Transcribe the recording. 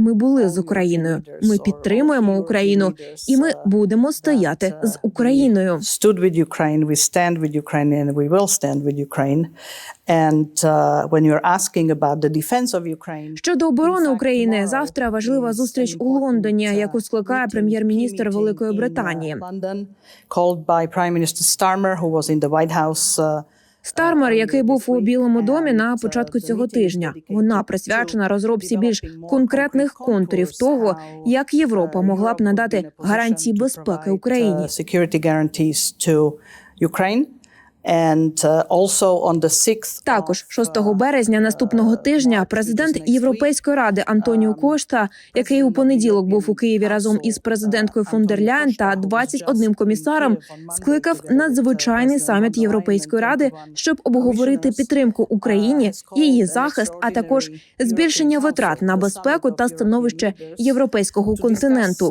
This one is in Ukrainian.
Ми були з Україною. Ми підтримуємо Україну, і ми будемо стояти з Україною. stood with Ukraine, we stand with Ukraine, and we will stand with Ukraine. And uh, when you're asking about the defense of Ukraine, Щодо оборони України, завтра важлива зустріч у Лондоні, яку скликає прем'єр-міністр Великої Британії. London, called by Prime Minister Starmer, who was in the White House. uh, Стармер, який був у Білому домі на початку цього тижня, вона присвячена розробці більш конкретних контурів того, як Європа могла б надати гарантії безпеки Україні. Uh, security guarantees to Ukraine. And uh, also on the 6th Також 6 березня наступного тижня президент Європейської ради Антоніо Кошта, який у понеділок був у Києві разом із президенткою фон дер Ляйн та 21 комісаром, скликав надзвичайний саміт Європейської ради, щоб обговорити підтримку Україні, її захист, а також збільшення витрат на безпеку та становище європейського континенту.